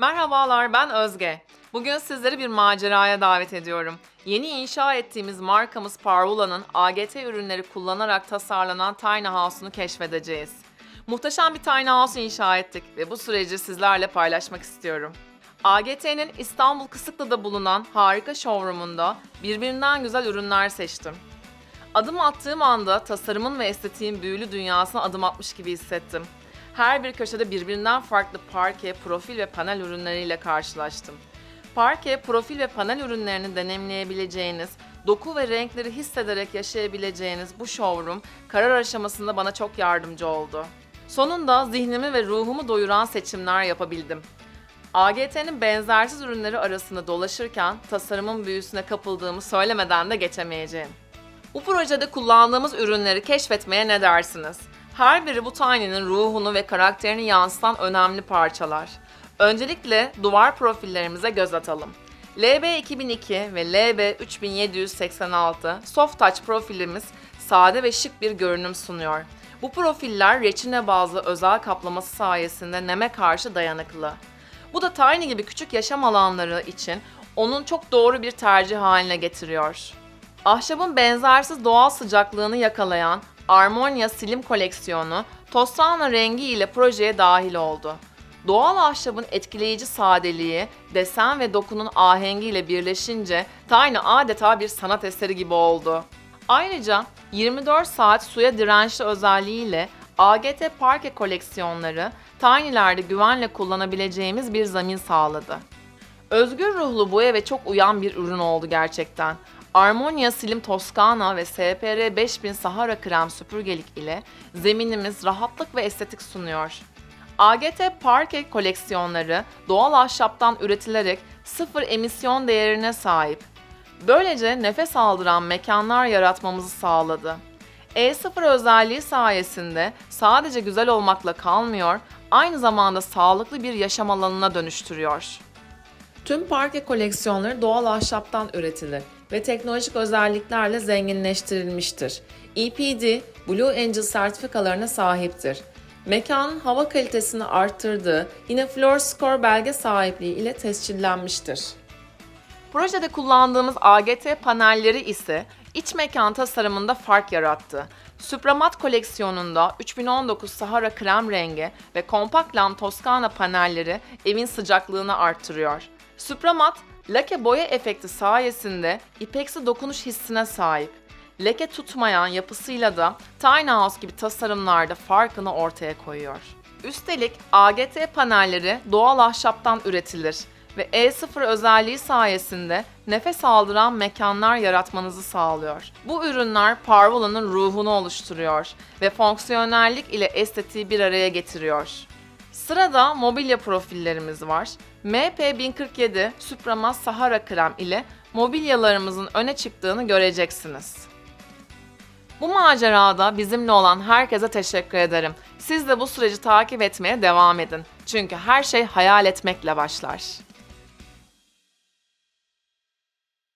Merhabalar ben Özge. Bugün sizleri bir maceraya davet ediyorum. Yeni inşa ettiğimiz markamız Parvula'nın AGT ürünleri kullanarak tasarlanan tiny house'unu keşfedeceğiz. Muhteşem bir tiny house inşa ettik ve bu süreci sizlerle paylaşmak istiyorum. AGT'nin İstanbul Kısıklı'da bulunan harika showroom'unda birbirinden güzel ürünler seçtim. Adım attığım anda tasarımın ve estetiğin büyülü dünyasına adım atmış gibi hissettim. Her bir köşede birbirinden farklı parke, profil ve panel ürünleriyle karşılaştım. Parke, profil ve panel ürünlerini deneyimleyebileceğiniz, doku ve renkleri hissederek yaşayabileceğiniz bu showroom karar aşamasında bana çok yardımcı oldu. Sonunda zihnimi ve ruhumu doyuran seçimler yapabildim. AGT'nin benzersiz ürünleri arasında dolaşırken tasarımın büyüsüne kapıldığımı söylemeden de geçemeyeceğim. Bu projede kullandığımız ürünleri keşfetmeye ne dersiniz? Her biri bu Tiny'nin ruhunu ve karakterini yansıtan önemli parçalar. Öncelikle duvar profillerimize göz atalım. LB2002 ve LB3786 Soft Touch profilimiz sade ve şık bir görünüm sunuyor. Bu profiller reçine bazlı özel kaplaması sayesinde neme karşı dayanıklı. Bu da Tiny gibi küçük yaşam alanları için onun çok doğru bir tercih haline getiriyor. Ahşabın benzersiz doğal sıcaklığını yakalayan Armonia Slim koleksiyonu Toscana rengi ile projeye dahil oldu. Doğal ahşabın etkileyici sadeliği, desen ve dokunun ahengiyle birleşince Tiny adeta bir sanat eseri gibi oldu. Ayrıca 24 saat suya dirençli özelliğiyle AGT Parke koleksiyonları Tiny'lerde güvenle kullanabileceğimiz bir zemin sağladı. Özgür ruhlu bu eve çok uyan bir ürün oldu gerçekten. Armonia Slim Toscana ve SPR 5000 Sahara Krem süpürgelik ile zeminimiz rahatlık ve estetik sunuyor. AGT Parke koleksiyonları doğal ahşaptan üretilerek sıfır emisyon değerine sahip. Böylece nefes aldıran mekanlar yaratmamızı sağladı. E0 özelliği sayesinde sadece güzel olmakla kalmıyor, aynı zamanda sağlıklı bir yaşam alanına dönüştürüyor. Tüm parke koleksiyonları doğal ahşaptan üretilir ve teknolojik özelliklerle zenginleştirilmiştir. EPD, Blue Angel sertifikalarına sahiptir. Mekanın hava kalitesini arttırdığı, yine Floor Score belge sahipliği ile tescillenmiştir. Projede kullandığımız AGT panelleri ise iç mekan tasarımında fark yarattı. Supramat koleksiyonunda 3019 Sahara krem rengi ve kompakt lam Toscana panelleri evin sıcaklığını arttırıyor. Supramat, lake boya efekti sayesinde ipeksi dokunuş hissine sahip. Leke tutmayan yapısıyla da Tiny House gibi tasarımlarda farkını ortaya koyuyor. Üstelik AGT panelleri doğal ahşaptan üretilir ve E0 özelliği sayesinde nefes aldıran mekanlar yaratmanızı sağlıyor. Bu ürünler Parvula'nın ruhunu oluşturuyor ve fonksiyonellik ile estetiği bir araya getiriyor. Sırada mobilya profillerimiz var. MP1047 Supramat Sahara Krem ile mobilyalarımızın öne çıktığını göreceksiniz. Bu macerada bizimle olan herkese teşekkür ederim. Siz de bu süreci takip etmeye devam edin. Çünkü her şey hayal etmekle başlar.